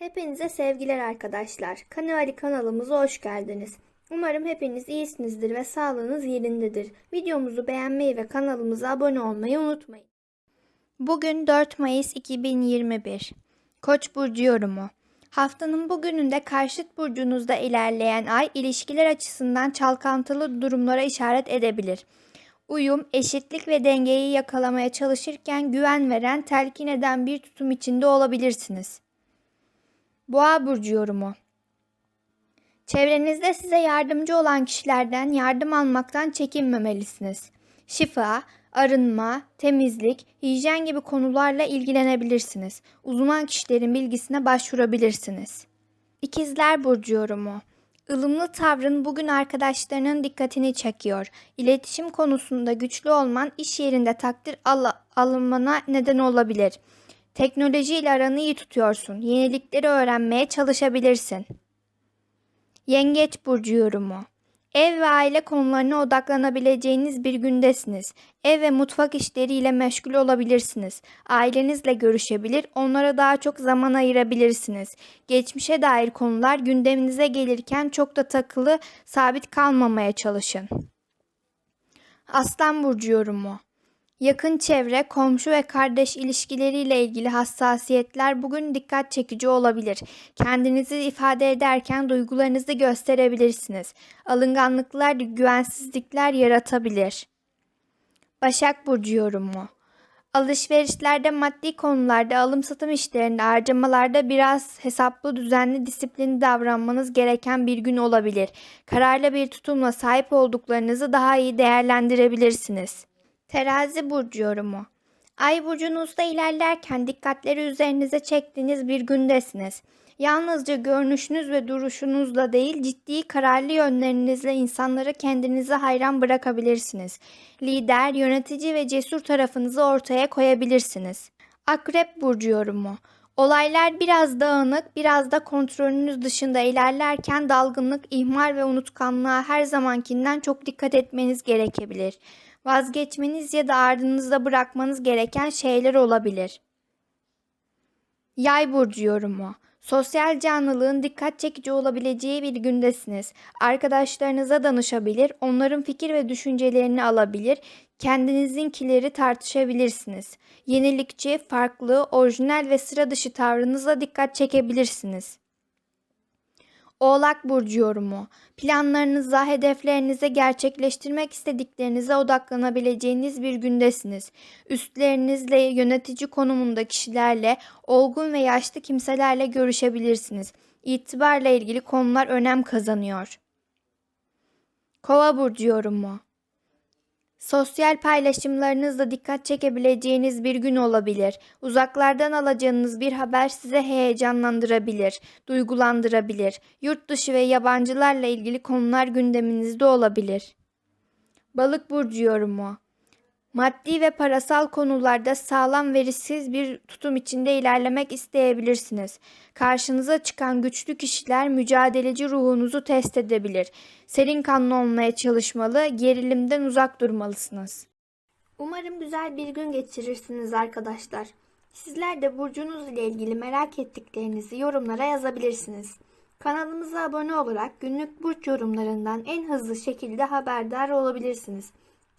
Hepinize sevgiler arkadaşlar. Kanali kanalımıza hoş geldiniz. Umarım hepiniz iyisinizdir ve sağlığınız yerindedir. Videomuzu beğenmeyi ve kanalımıza abone olmayı unutmayın. Bugün 4 Mayıs 2021. Koç burcu yorumu. Haftanın bugününde karşıt burcunuzda ilerleyen ay ilişkiler açısından çalkantılı durumlara işaret edebilir. Uyum, eşitlik ve dengeyi yakalamaya çalışırken güven veren, telkin eden bir tutum içinde olabilirsiniz. Boğa burcu yorumu. Çevrenizde size yardımcı olan kişilerden yardım almaktan çekinmemelisiniz. Şifa, arınma, temizlik, hijyen gibi konularla ilgilenebilirsiniz. Uzman kişilerin bilgisine başvurabilirsiniz. İkizler burcu yorumu. Ilımlı tavrın bugün arkadaşlarının dikkatini çekiyor. İletişim konusunda güçlü olman iş yerinde takdir al- alınmana neden olabilir. Teknoloji ile aranı iyi tutuyorsun. Yenilikleri öğrenmeye çalışabilirsin. Yengeç burcu yorumu. Ev ve aile konularına odaklanabileceğiniz bir gündesiniz. Ev ve mutfak işleriyle meşgul olabilirsiniz. Ailenizle görüşebilir, onlara daha çok zaman ayırabilirsiniz. Geçmişe dair konular gündeminize gelirken çok da takılı, sabit kalmamaya çalışın. Aslan burcu yorumu. Yakın çevre, komşu ve kardeş ilişkileriyle ilgili hassasiyetler bugün dikkat çekici olabilir. Kendinizi ifade ederken duygularınızı gösterebilirsiniz. Alınganlıklar, güvensizlikler yaratabilir. Başak Burcu yorumu. Alışverişlerde, maddi konularda, alım satım işlerinde, harcamalarda biraz hesaplı, düzenli, disiplinli davranmanız gereken bir gün olabilir. Kararlı bir tutumla sahip olduklarınızı daha iyi değerlendirebilirsiniz. Terazi burcu yorumu. Ay burcunuzda ilerlerken dikkatleri üzerinize çektiğiniz bir gündesiniz. Yalnızca görünüşünüz ve duruşunuzla değil, ciddi kararlı yönlerinizle insanları kendinize hayran bırakabilirsiniz. Lider, yönetici ve cesur tarafınızı ortaya koyabilirsiniz. Akrep burcu yorumu. Olaylar biraz dağınık, biraz da kontrolünüz dışında ilerlerken dalgınlık, ihmal ve unutkanlığa her zamankinden çok dikkat etmeniz gerekebilir. Vazgeçmeniz ya da ardınızda bırakmanız gereken şeyler olabilir. Yay burcu yorumu. Sosyal canlılığın dikkat çekici olabileceği bir gündesiniz. Arkadaşlarınıza danışabilir, onların fikir ve düşüncelerini alabilir, kendinizinkileri tartışabilirsiniz. Yenilikçi, farklı, orijinal ve sıra dışı tavrınızla dikkat çekebilirsiniz. Oğlak burcu yorumu. Planlarınıza, hedeflerinize, gerçekleştirmek istediklerinize odaklanabileceğiniz bir gündesiniz. Üstlerinizle, yönetici konumunda kişilerle, olgun ve yaşlı kimselerle görüşebilirsiniz. İtibarla ilgili konular önem kazanıyor. Kova burcu yorumu. Sosyal paylaşımlarınızla dikkat çekebileceğiniz bir gün olabilir. Uzaklardan alacağınız bir haber size heyecanlandırabilir, duygulandırabilir. Yurt dışı ve yabancılarla ilgili konular gündeminizde olabilir. Balık burcu yorumu. Maddi ve parasal konularda sağlam ve risksiz bir tutum içinde ilerlemek isteyebilirsiniz. Karşınıza çıkan güçlü kişiler mücadeleci ruhunuzu test edebilir. Serin kanlı olmaya çalışmalı, gerilimden uzak durmalısınız. Umarım güzel bir gün geçirirsiniz arkadaşlar. Sizler de burcunuz ile ilgili merak ettiklerinizi yorumlara yazabilirsiniz. Kanalımıza abone olarak günlük burç yorumlarından en hızlı şekilde haberdar olabilirsiniz.